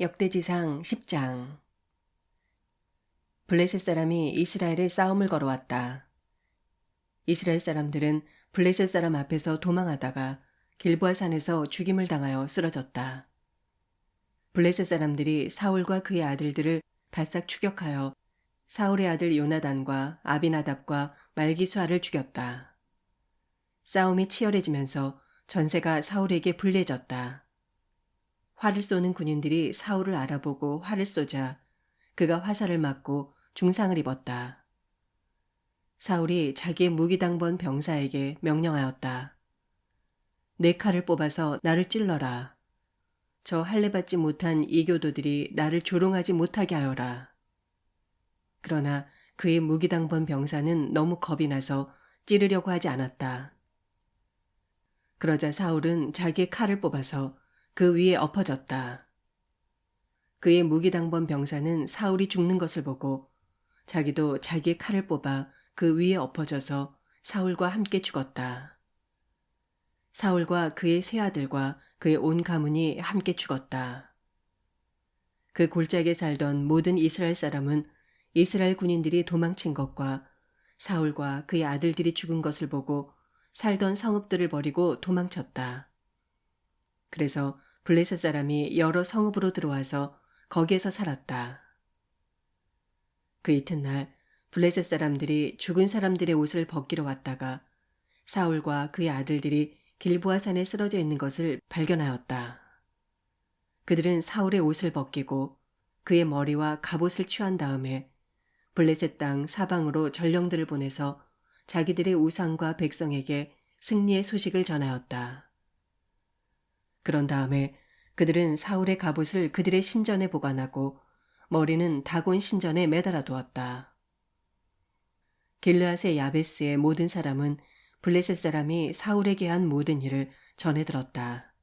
역대지상 10장 블레셋 사람이 이스라엘에 싸움을 걸어왔다. 이스라엘 사람들은 블레셋 사람 앞에서 도망하다가 길보아 산에서 죽임을 당하여 쓰러졌다. 블레셋 사람들이 사울과 그의 아들들을 바싹 추격하여 사울의 아들 요나단과 아비나답과 말기수아를 죽였다. 싸움이 치열해지면서 전세가 사울에게 불리해졌다. 활을 쏘는 군인들이 사울을 알아보고 활을 쏘자 그가 화살을 맞고 중상을 입었다. 사울이 자기의 무기당번 병사에게 명령하였다. 내 칼을 뽑아서 나를 찔러라. 저 할례받지 못한 이교도들이 나를 조롱하지 못하게 하여라. 그러나 그의 무기당번 병사는 너무 겁이 나서 찌르려고 하지 않았다. 그러자 사울은 자기의 칼을 뽑아서 그 위에 엎어졌다. 그의 무기당번 병사는 사울이 죽는 것을 보고 자기도 자기의 칼을 뽑아 그 위에 엎어져서 사울과 함께 죽었다. 사울과 그의 세 아들과 그의 온 가문이 함께 죽었다. 그 골짜기에 살던 모든 이스라엘 사람은 이스라엘 군인들이 도망친 것과 사울과 그의 아들들이 죽은 것을 보고 살던 성읍들을 버리고 도망쳤다. 그래서 블레셋 사람이 여러 성읍으로 들어와서 거기에서 살았다. 그 이튿날 블레셋 사람들이 죽은 사람들의 옷을 벗기러 왔다가 사울과 그의 아들들이 길보아 산에 쓰러져 있는 것을 발견하였다. 그들은 사울의 옷을 벗기고 그의 머리와 갑옷을 취한 다음에 블레셋 땅 사방으로 전령들을 보내서 자기들의 우상과 백성에게 승리의 소식을 전하였다. 그런 다음에 그들은 사울의 갑옷을 그들의 신전에 보관하고 머리는 다곤 신전에 매달아 두었다. 길르앗의 야베스의 모든 사람은 블레셋 사람이 사울에게 한 모든 일을 전해 들었다.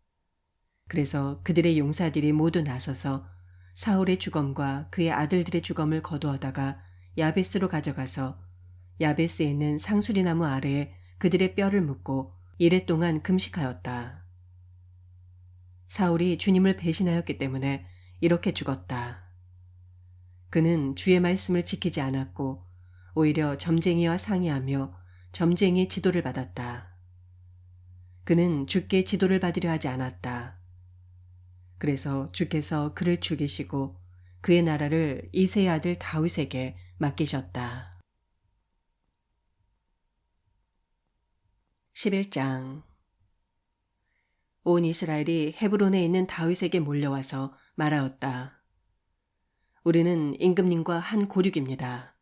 그래서 그들의 용사들이 모두 나서서 사울의 주검과 그의 아들들의 주검을 거두어다가 야베스로 가져가서 야베스에 있는 상수리나무 아래에 그들의 뼈를 묻고 이래 동안 금식하였다. 사울이 주님을 배신하였기 때문에 이렇게 죽었다. 그는 주의 말씀을 지키지 않았고 오히려 점쟁이와 상의하며 점쟁이의 지도를 받았다. 그는 주께 지도를 받으려 하지 않았다. 그래서 주께서 그를 죽이시고 그의 나라를 이세의 아들 다윗에게 맡기셨다. 11장 온 이스라엘이 헤브론에 있는 다윗에게 몰려와서 말하였다. 우리는 임금님과 한 고륙입니다.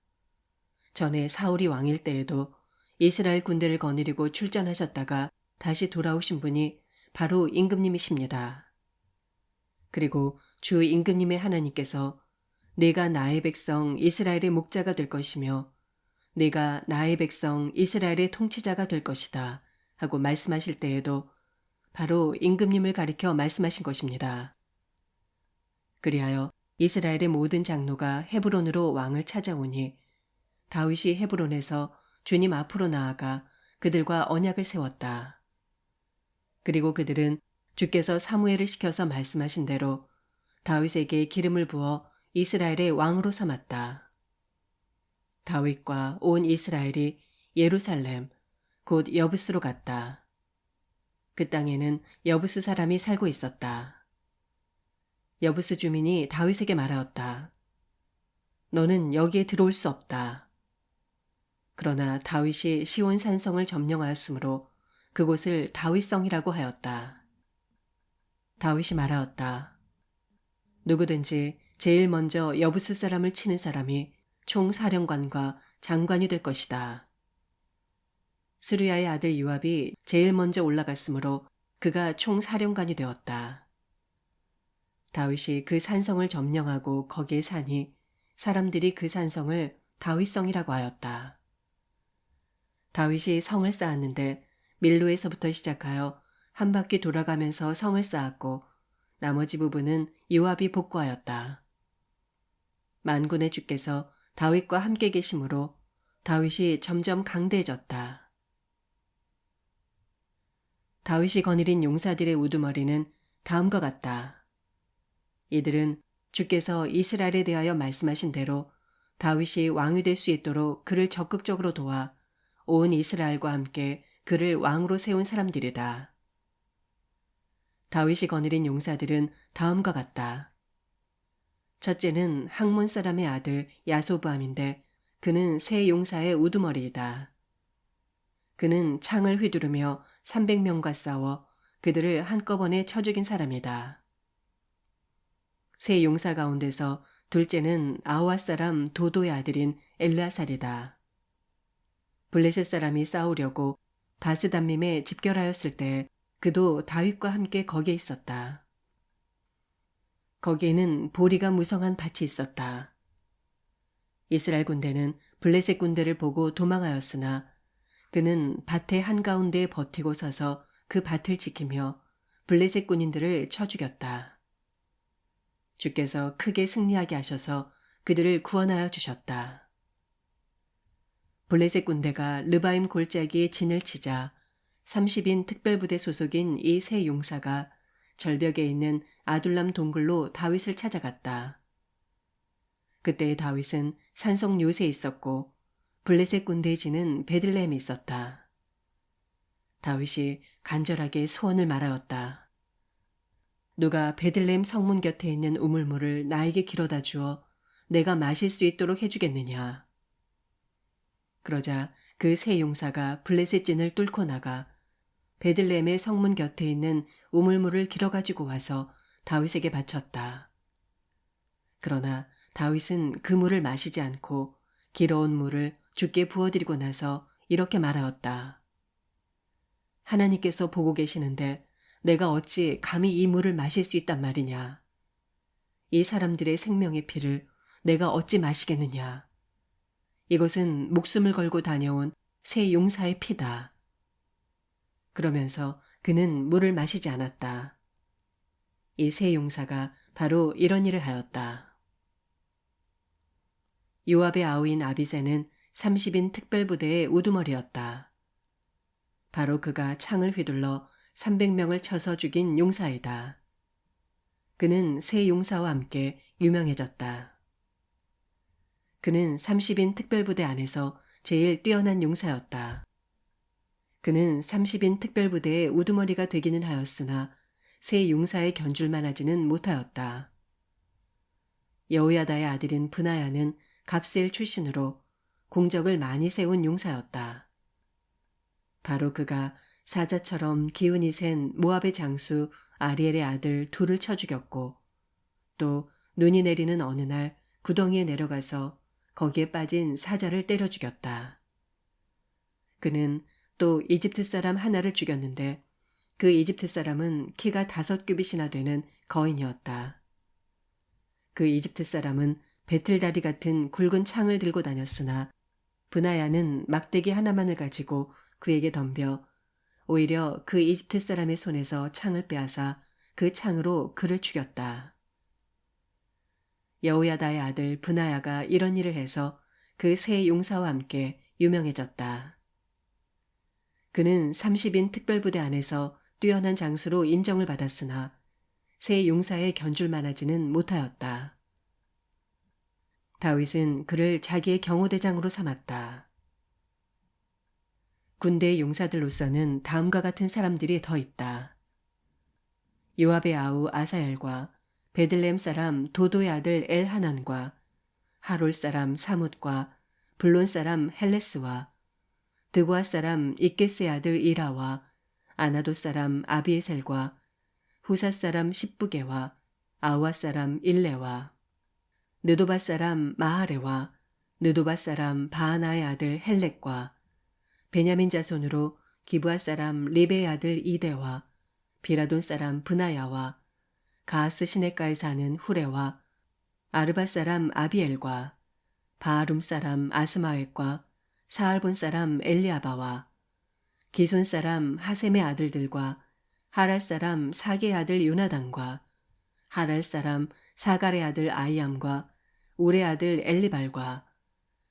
전에 사울이 왕일 때에도 이스라엘 군대를 거느리고 출전하셨다가 다시 돌아오신 분이 바로 임금님이십니다. 그리고 주 임금님의 하나님께서 내가 나의 백성 이스라엘의 목자가 될 것이며 내가 나의 백성 이스라엘의 통치자가 될 것이다 하고 말씀하실 때에도 바로 임금님을 가리켜 말씀하신 것입니다. 그리하여 이스라엘의 모든 장로가 헤브론으로 왕을 찾아오니 다윗이 헤브론에서 주님 앞으로 나아가 그들과 언약을 세웠다. 그리고 그들은 주께서 사무엘을 시켜서 말씀하신 대로 다윗에게 기름을 부어 이스라엘의 왕으로 삼았다. 다윗과 온 이스라엘이 예루살렘, 곧 여부스로 갔다. 그 땅에는 여부스 사람이 살고 있었다. 여부스 주민이 다윗에게 말하였다. 너는 여기에 들어올 수 없다. 그러나 다윗이 시온 산성을 점령하였으므로 그곳을 다윗성이라고 하였다. 다윗이 말하였다. 누구든지 제일 먼저 여부스 사람을 치는 사람이 총사령관과 장관이 될 것이다. 스루야의 아들 유압이 제일 먼저 올라갔으므로 그가 총사령관이 되었다. 다윗이 그 산성을 점령하고 거기에 사니 사람들이 그 산성을 다윗성이라고 하였다. 다윗이 성을 쌓았는데 밀로에서부터 시작하여 한 바퀴 돌아가면서 성을 쌓았고 나머지 부분은 요압이 복구하였다. 만군의 주께서 다윗과 함께 계심으로 다윗이 점점 강대해졌다. 다윗이 거느린 용사들의 우두머리는 다음과 같다. 이들은 주께서 이스라엘에 대하여 말씀하신 대로 다윗이 왕이 될 수 있도록 그를 적극적으로 도와 온 이스라엘과 함께 그를 왕으로 세운 사람들이다. 다윗이 거느린 용사들은 다음과 같다. 첫째는 항몬 사람의 아들 야소부함인데 그는 새 용사의 우두머리이다. 그는 창을 휘두르며 300명과 싸워 그들을 한꺼번에 쳐 죽인 사람이다. 세 용사 가운데서 둘째는 아우아 사람 도도의 아들인 엘라살이다. 블레셋 사람이 싸우려고 바스담밈에 집결하였을 때 그도 다윗과 함께 거기에 있었다. 거기에는 보리가 무성한 밭이 있었다. 이스라엘 군대는 블레셋 군대를 보고 도망하였으나 그는 밭의 한가운데에 버티고 서서 그 밭을 지키며 블레셋 군인들을 쳐 죽였다. 주께서 크게 승리하게 하셔서 그들을 구원하여 주셨다. 블레셋 군대가 르바임 골짜기에 진을 치자 30인 특별부대 소속인 이 세 용사가 절벽에 있는 아둘람 동굴로 다윗을 찾아갔다. 그때 다윗은 산성 요새에 있었고 블레셋 진은 베들레헴에 있었다. 다윗이 간절하게 소원을 말하였다. 누가 베들레헴 성문 곁에 있는 우물물을 나에게 길어다 주어 내가 마실 수 있도록 해주겠느냐. 그러자 그 세 용사가 블레셋 진을 뚫고 나가 베들레헴의 성문 곁에 있는 우물물을 길어 가지고 와서 다윗에게 바쳤다. 그러나 다윗은 그 물을 마시지 않고 길어온 물을 주께 부어드리고 나서 이렇게 말하였다. 하나님께서 보고 계시는데 내가 어찌 감히 이 물을 마실 수 있단 말이냐. 이 사람들의 생명의 피를 내가 어찌 마시겠느냐. 이것은 목숨을 걸고 다녀온 새 용사의 피다. 그러면서 그는 물을 마시지 않았다. 이 새 용사가 바로 이런 일을 하였다. 요압의 아우인 아비세는 30인 특별부대의 우두머리였다. 바로 그가 창을 휘둘러 300명을 쳐서 죽인 용사이다. 그는 새 용사와 함께 유명해졌다. 그는 30인 특별부대 안에서 제일 뛰어난 용사였다. 그는 30인 특별부대의 우두머리가 되기는 하였으나 새 용사의 견줄만 하지는 못하였다. 여우야다의 아들인 브나야는 갑셀 출신으로 공적을 많이 세운 용사였다. 바로 그가 사자처럼 기운이 센 모압의 장수 아리엘의 아들 둘을 쳐 죽였고 또 눈이 내리는 어느 날 구덩이에 내려가서 거기에 빠진 사자를 때려 죽였다. 그는 또 이집트 사람 하나를 죽였는데 그 이집트 사람은 키가 다섯 규빗이나 되는 거인이었다. 그 이집트 사람은 배틀다리 같은 굵은 창을 들고 다녔으나 분하야는 막대기 하나만을 가지고 그에게 덤벼 오히려 그 이집트 사람의 손에서 창을 빼앗아 그 창으로 그를 죽였다. 여우야다의 아들 분하야가 이런 일을 해서 그 세 용사와 함께 유명해졌다. 그는 30인 특별부대 안에서 뛰어난 장수로 인정을 받았으나 세 용사의 견줄 만 하지는 못하였다. 다윗은 그를 자기의 경호대장으로 삼았다. 군대의 용사들로서는 다음과 같은 사람들이 더 있다. 요압의 아우 아사엘과 베들렘 사람 도도의 아들 엘하난과 하롤 사람 사뭇과 블론 사람 헬레스와 드고아 사람 이케스의 아들 이라와 아나도 사람 아비에셀과 후사 사람 십부게와 아와 사람 일레와 느도바 사람 마하레와 느도바 사람 바하나의 아들 헬렉과 베냐민 자손으로 기브아 사람 리베의 아들 이데와 비라돈 사람 브나야와 가스 시내가에 사는 후레와 아르바 사람 아비엘과 바하룸 사람 아스마웻과 사알본 사람 엘리아바와 기손 사람 하셈의 아들들과 하랄 사람 사게의 아들 요나단과 하랄 사람 사갈의 아들 아이암과 우레 아들 엘리발과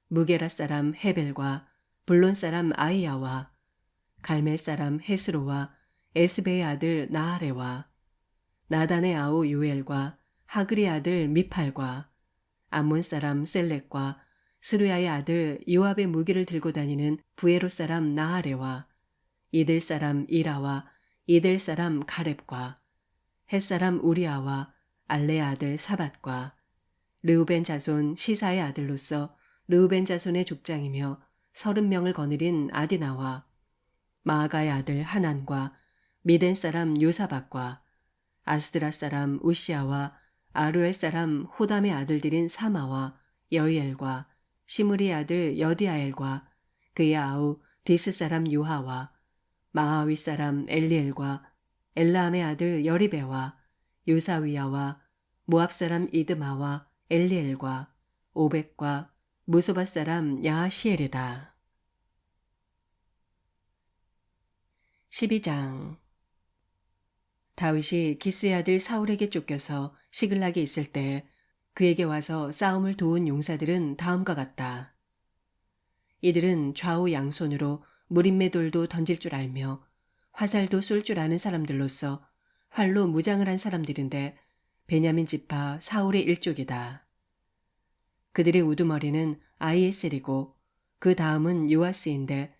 무게라 사람 헤벨과 블론 사람 아이야와 갈멜 사람 헤스로와 에스베의 아들 나아레와 나단의 아우 요엘과 하그리 아들 미팔과 암몬 사람 셀렉과 스루야의 아들 요압의 무기를 들고 다니는 부에로 사람 나하레와 이들 사람 이라와 이들 사람 가렙과 햇 사람 우리아와 알레 아들 사밧과 르우벤 자손 시사의 아들로서 르우벤 자손의 족장이며 서른 명을 거느린 아디나와 마아가의 아들 하난과 미덴 사람 요사박과 아스드라 사람 우시아와 아루엘 사람 호담의 아들들인 사마와 여이엘과 시므리 아들 여디아엘과 그의 아우 디스 사람 유하와 마하위 사람 엘리엘과 엘라함의 아들 여리베와 요사위야와 모압 사람 이드마와 엘리엘과 오백과 무소바 사람 야시엘이다. 12장 다윗이 기스의 아들 사울에게 쫓겨서 시글락에 있을 때 그에게 와서 싸움을 도운 용사들은 다음과 같다. 이들은 좌우 양손으로 무림매 돌도 던질 줄 알며 화살도 쏠 줄 아는 사람들로서 활로 무장을 한 사람들인데 베냐민 지파 사울의 일족이다. 그들의 우두머리는 아이에셀이고 그 다음은 요아스인데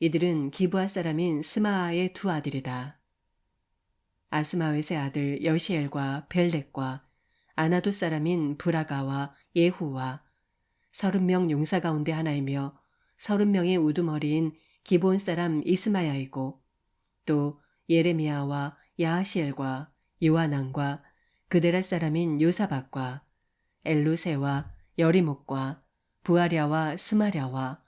이들은 기부아 사람인 스마아의 두 아들이다. 아스마웻의 아들 여시엘과 벨렉과 아나도 사람인 브라가와 예후와 서른 명 용사 가운데 하나이며 서른 명의 우두머리인 기본 사람 이스마야이고 또 예레미야와 야하시엘과 요하난과 그데라 사람인 요사박과 엘루세와 여리목과 부아랴와 스마랴와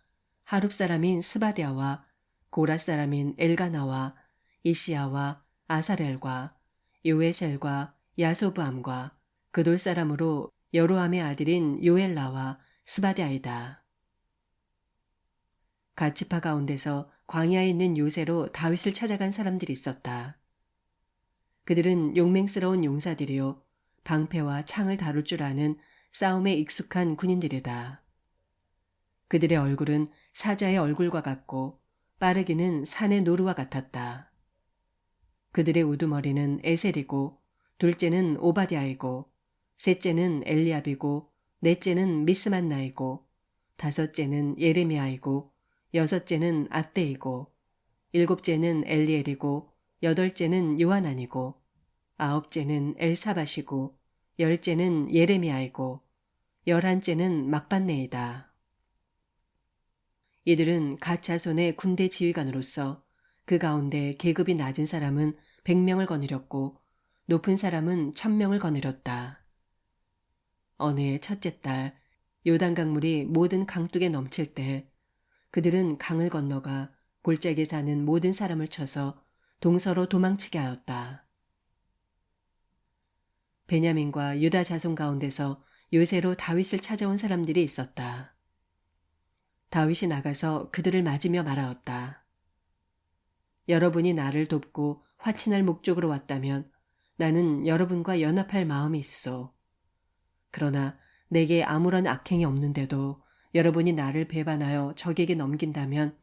하룹 사람인 스바디아와 고라 사람인 엘가나와 이시아와 아사렐과 요에셀과 야소부암과 그돌 사람으로 여로함의 아들인 요엘라와 스바디아이다. 가치파 가운데서 광야에 있는 요새로 다윗을 찾아간 사람들이 있었다. 그들은 용맹스러운 용사들이요 방패와 창을 다룰 줄 아는 싸움에 익숙한 군인들이다. 그들의 얼굴은 사자의 얼굴과 같고 빠르기는 산의 노루와 같았다. 그들의 우두머리는 에셀이고 둘째는 오바디아이고 셋째는 엘리압이고 넷째는 미스만나이고 다섯째는 예레미야이고 여섯째는 아떼이고 일곱째는 엘리엘이고 여덟째는 요한안이고 아홉째는 엘사바시고 열째는 예레미야이고 열한째는 막반네이다. 이들은 가차손의 군대 지휘관으로서 그 가운데 계급이 낮은 사람은 100명을 거느렸고 높은 사람은 1000명을 거느렸다. 어느 해 첫째 달 요단강물이 모든 강둑에 넘칠 때 그들은 강을 건너가 골짜기에 사는 모든 사람을 쳐서 동서로 도망치게 하였다. 베냐민과 유다 자손 가운데서 요새로 다윗을 찾아온 사람들이 있었다. 다윗이 나가서 그들을 맞으며 말하였다. 여러분이 나를 돕고 화친할 목적으로 왔다면 나는 여러분과 연합할 마음이 있어. 그러나 내게 아무런 악행이 없는데도 여러분이 나를 배반하여 적에게 넘긴다면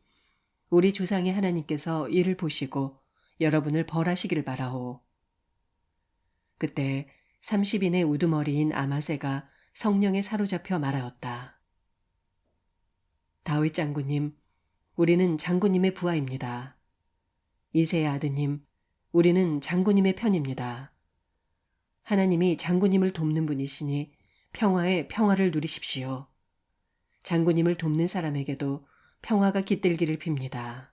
우리 조상의 하나님께서 이를 보시고 여러분을 벌하시기를 바라오. 그때 30인의 우두머리인 아마세가 성령에 사로잡혀 말하였다. 다윗 장군님, 우리는 장군님의 부하입니다. 이세의 아드님, 우리는 장군님의 편입니다. 하나님이 장군님을 돕는 분이시니 평화의 평화를 누리십시오. 장군님을 돕는 사람에게도 평화가 깃들기를 빕니다.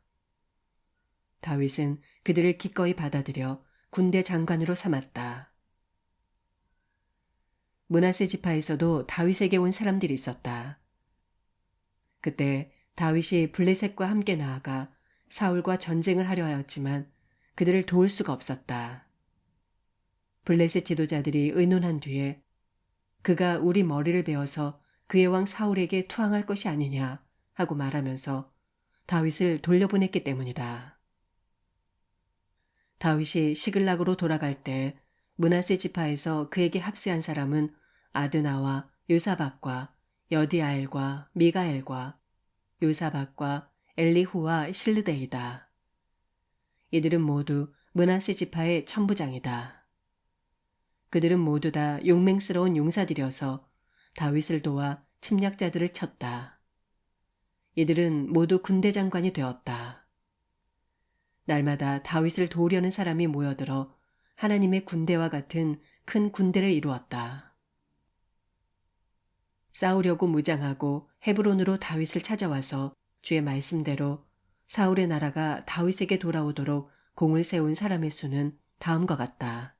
다윗은 그들을 기꺼이 받아들여 군대 장관으로 삼았다. 문하세 지파에서도 다윗에게 온 사람들이 있었다. 그때 다윗이 블레셋과 함께 나아가 사울과 전쟁을 하려 하였지만 그들을 도울 수가 없었다. 블레셋 지도자들이 의논한 뒤에 그가 우리 머리를 베어서 그의 왕 사울에게 투항할 것이 아니냐 하고 말하면서 다윗을 돌려보냈기 때문이다. 다윗이 시글락으로 돌아갈 때 문하세 지파에서 그에게 합세한 사람은 아드나와 요사박과 여디아엘과 미가엘과 요사박과 엘리후와 실르데이다. 이들은 모두 문하세 지파의 천부장이다. 그들은 모두 다 용맹스러운 용사들이어서 다윗을 도와 침략자들을 쳤다. 이들은 모두 군대 장관이 되었다. 날마다 다윗을 도우려는 사람이 모여들어 하나님의 군대와 같은 큰 군대를 이루었다. 싸우려고 무장하고 헤브론으로 다윗을 찾아와서 주의 말씀대로 사울의 나라가 다윗에게 돌아오도록 공을 세운 사람의 수는 다음과 같다.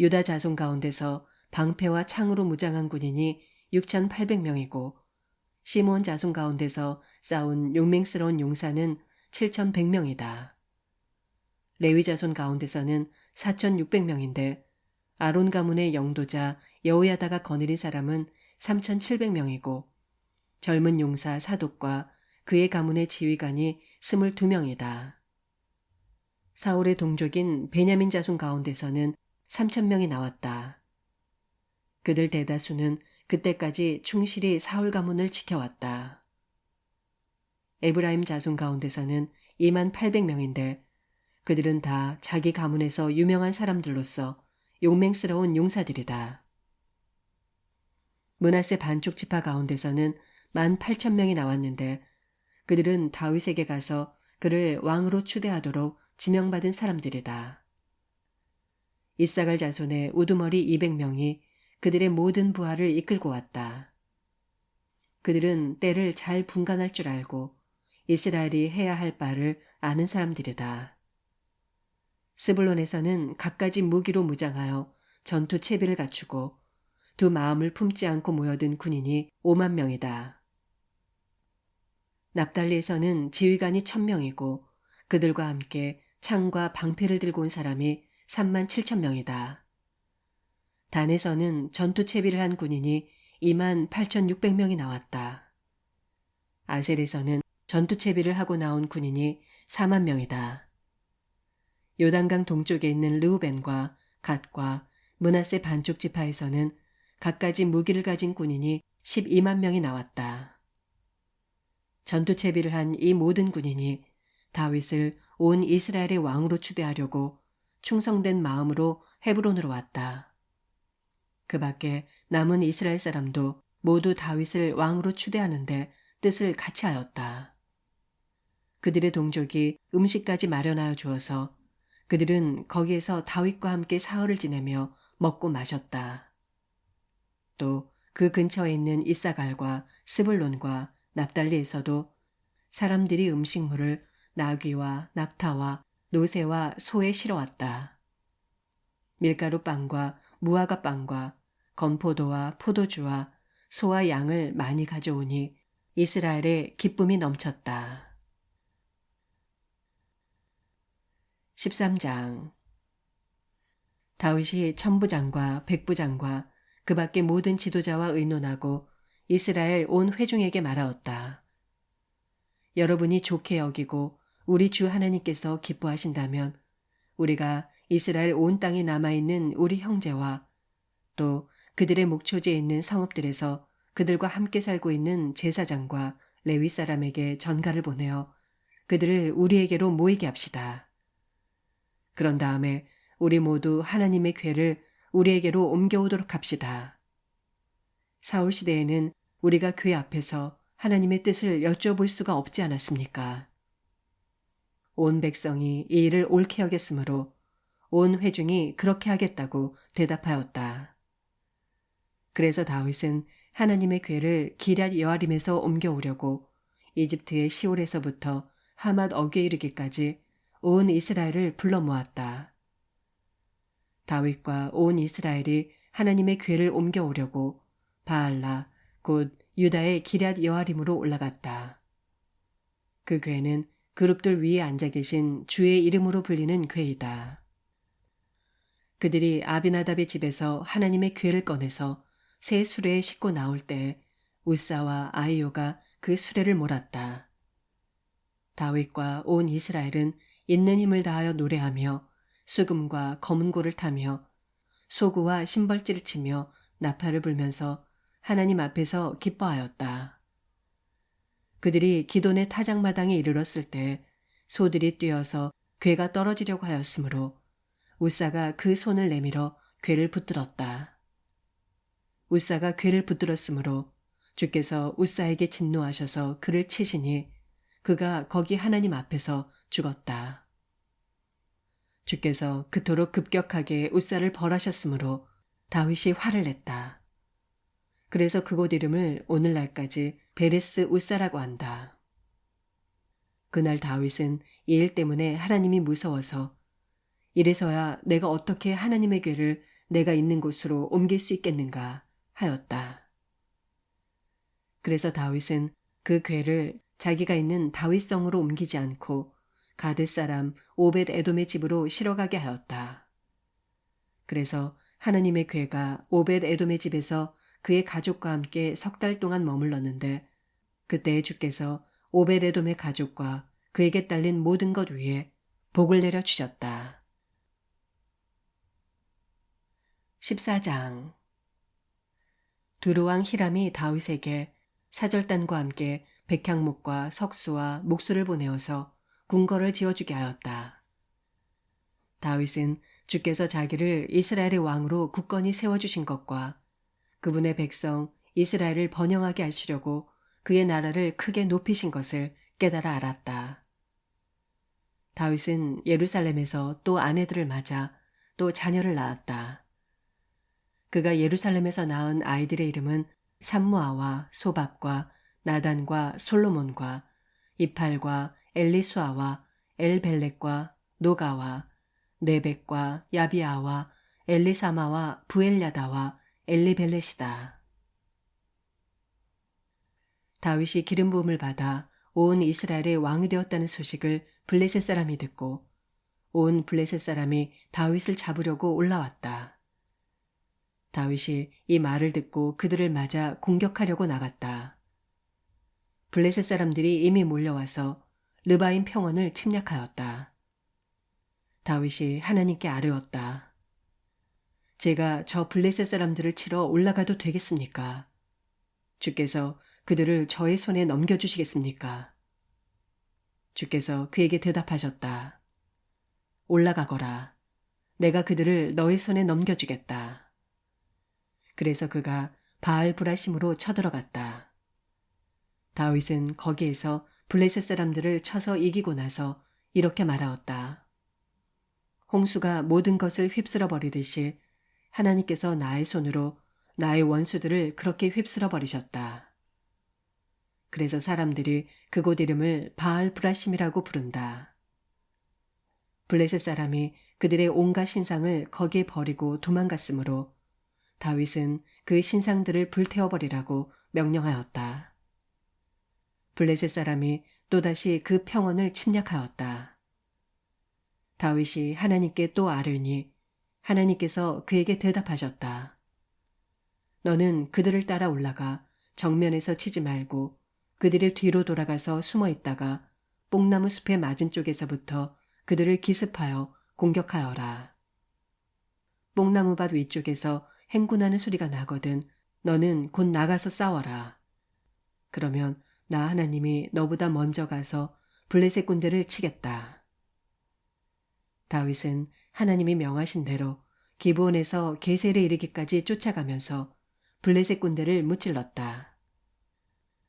유다 자손 가운데서 방패와 창으로 무장한 군인이 6,800명이고 시몬 자손 가운데서 싸운 용맹스러운 용사는 7,100명이다. 레위 자손 가운데서는 4,600명인데 아론 가문의 영도자 여호야다가 거느린 사람은 3,700명이고 젊은 용사 사독과 그의 가문의 지휘관이 22명이다. 사울의 동족인 베냐민 자손 가운데서는 3,000명이 나왔다. 그들 대다수는 그때까지 충실히 사울 가문을 지켜왔다. 에브라임 자손 가운데서는 2만 800명인데 그들은 다 자기 가문에서 유명한 사람들로서 용맹스러운 용사들이다. 문하세 반쪽 지파 가운데서는 1만 8천 명이 나왔는데 그들은 다윗에게 가서 그를 왕으로 추대하도록 지명받은 사람들이다. 이사갈 자손의 우두머리 200명이 그들의 모든 부하를 이끌고 왔다. 그들은 때를 잘 분간할 줄 알고 이스라엘이 해야 할 바를 아는 사람들이다. 스불론에서는 갖가지 무기로 무장하여 전투 채비를 갖추고 두 마음을 품지 않고 모여든 군인이 5만 명이다. 납달리에서는 지휘관이 1000명이고 그들과 함께 창과 방패를 들고 온 사람이 3만 7천 명이다. 단에서는 전투 채비를 한 군인이 2만 8,600명이 나왔다. 아셀에서는 전투 채비를 하고 나온 군인이 4만 명이다. 요단강 동쪽에 있는 르우벤과 갓과 문하세 반쪽 지파에서는 갖가지 무기를 가진 군인이 12만 명이 나왔다. 전투 채비를 한 이 모든 군인이 다윗을 온 이스라엘의 왕으로 추대하려고 충성된 마음으로 헤브론으로 왔다. 그 밖에 남은 이스라엘 사람도 모두 다윗을 왕으로 추대하는데 뜻을 같이 하였다. 그들의 동족이 음식까지 마련하여 주어서 그들은 거기에서 다윗과 함께 사흘을 지내며 먹고 마셨다. 또 그 근처에 있는 이사갈과 스불론과 납달리에서도 사람들이 음식물을 나귀와 낙타와 노새와 소에 실어왔다. 밀가루 빵과 무화과 빵과 건포도와 포도주와 소와 양을 많이 가져오니 이스라엘에 기쁨이 넘쳤다. 13장 다윗이 천부장과 백부장과 그 밖의 모든 지도자와 의논하고 이스라엘 온 회중에게 말하였다. 여러분이 좋게 여기고 우리 주 하나님께서 기뻐하신다면 우리가 이스라엘 온 땅에 남아있는 우리 형제와 또 그들의 목초지에 있는 성읍들에서 그들과 함께 살고 있는 제사장과 레위 사람에게 전가를 보내어 그들을 우리에게로 모이게 합시다. 그런 다음에 우리 모두 하나님의 괴를 우리에게로 옮겨오도록 합시다. 사울 시대에는 우리가 괴 앞에서 하나님의 뜻을 여쭤볼 수가 없지 않았습니까? 온 백성이 이 일을 옳게 여겼으므로 온 회중이 그렇게 하겠다고 대답하였다. 그래서 다윗은 하나님의 괴를 기럇 여아림에서 옮겨오려고 이집트의 시올에서부터 하맛 어귀에 이르기까지 온 이스라엘을 불러 모았다. 다윗과 온 이스라엘이 하나님의 괴를 옮겨오려고 바알라 곧 유다의 기럇 여아림으로 올라갔다. 그 괴는 그룹들 위에 앉아 계신 주의 이름으로 불리는 괴이다. 그들이 아비나답의 집에서 하나님의 괴를 꺼내서 새 수레에 싣고 나올 때 우사와 아이오가 그 수레를 몰았다. 다윗과 온 이스라엘은 있는 힘을 다하여 노래하며 수금과 검은고를 타며 소구와 심벌지를 치며 나팔을 불면서 하나님 앞에서 기뻐하였다. 그들이 기돈의 타작마당에 이르렀을 때 소들이 뛰어서 괴가 떨어지려고 하였으므로 우사가 그 손을 내밀어 괴를 붙들었다. 우사가 괴를 붙들었으므로 주께서 우사에게 진노하셔서 그를 치시니 그가 거기 하나님 앞에서 죽었다. 주께서 그토록 급격하게 우사를 벌하셨으므로 다윗이 화를 냈다. 그래서 그곳 이름을 오늘날까지 베레스 우사라고 한다. 그날 다윗은 이 일 때문에 하나님이 무서워서 이래서야 내가 어떻게 하나님의 괴를 내가 있는 곳으로 옮길 수 있겠는가 하였다. 그래서 다윗은 그 괴를 자기가 있는 다윗성으로 옮기지 않고 가드 사람 오벳 에돔의 집으로 실어가게 하였다. 그래서 하나님의 괴가 오벳 에돔의 집에서 그의 가족과 함께 석 달 동안 머물렀는데 그때 주께서 오벳 에돔의 가족과 그에게 딸린 모든 것 위에 복을 내려 주셨다. 14장 두루왕 히람이 다윗에게 사절단과 함께 백향목과 석수와 목수를 보내어서 궁궐을 지어주게 하였다. 다윗은 주께서 자기를 이스라엘의 왕으로 굳건히 세워주신 것과 그분의 백성 이스라엘을 번영하게 하시려고 그의 나라를 크게 높이신 것을 깨달아 알았다. 다윗은 예루살렘에서 또 아내들을 맞아 또 자녀를 낳았다. 그가 예루살렘에서 낳은 아이들의 이름은 삼무아와 소밥과 나단과 솔로몬과 이팔과 엘리수아와 엘벨렉과 노가와 네벡과 야비아와 엘리사마와 부엘야다와 엘리벨렛이다. 다윗이 기름 부음을 받아 온 이스라엘의 왕이 되었다는 소식을 블레셋 사람이 듣고 온 블레셋 사람이 다윗을 잡으려고 올라왔다. 다윗이 이 말을 듣고 그들을 맞아 공격하려고 나갔다. 블레셋 사람들이 이미 몰려와서 르바인 평원을 침략하였다. 다윗이 하나님께 아뢰었다. 제가 저 블레셋 사람들을 치러 올라가도 되겠습니까? 주께서 그들을 저의 손에 넘겨주시겠습니까? 주께서 그에게 대답하셨다. 올라가거라. 내가 그들을 너의 손에 넘겨주겠다. 그래서 그가 바알 브라심으로 쳐들어갔다. 다윗은 거기에서 블레셋 사람들을 쳐서 이기고 나서 이렇게 말하였다. 홍수가 모든 것을 휩쓸어 버리듯이 하나님께서 나의 손으로 나의 원수들을 그렇게 휩쓸어 버리셨다. 그래서 사람들이 그곳 이름을 바알 브라심이라고 부른다. 블레셋 사람이 그들의 온갖 신상을 거기에 버리고 도망갔으므로 다윗은 그 신상들을 불태워 버리라고 명령하였다. 블레셋 사람이 또다시 그 평원을 침략하였다. 다윗이 하나님께 또 아뢰니 하나님께서 그에게 대답하셨다. 너는 그들을 따라 올라가 정면에서 치지 말고 그들의 뒤로 돌아가서 숨어 있다가 뽕나무 숲의 맞은 쪽에서부터 그들을 기습하여 공격하여라. 뽕나무밭 위쪽에서 행군하는 소리가 나거든 너는 곧 나가서 싸워라. 그러면 나 하나님이 너보다 먼저 가서 블레셋 군대를 치겠다. 다윗은 하나님이 명하신 대로 기브온에서 게셀에 이르기까지 쫓아가면서 블레셋 군대를 무찔렀다.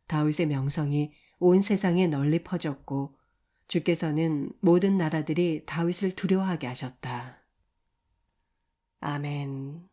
다윗의 명성이 온 세상에 널리 퍼졌고 주께서는 모든 나라들이 다윗을 두려워하게 하셨다. 아멘.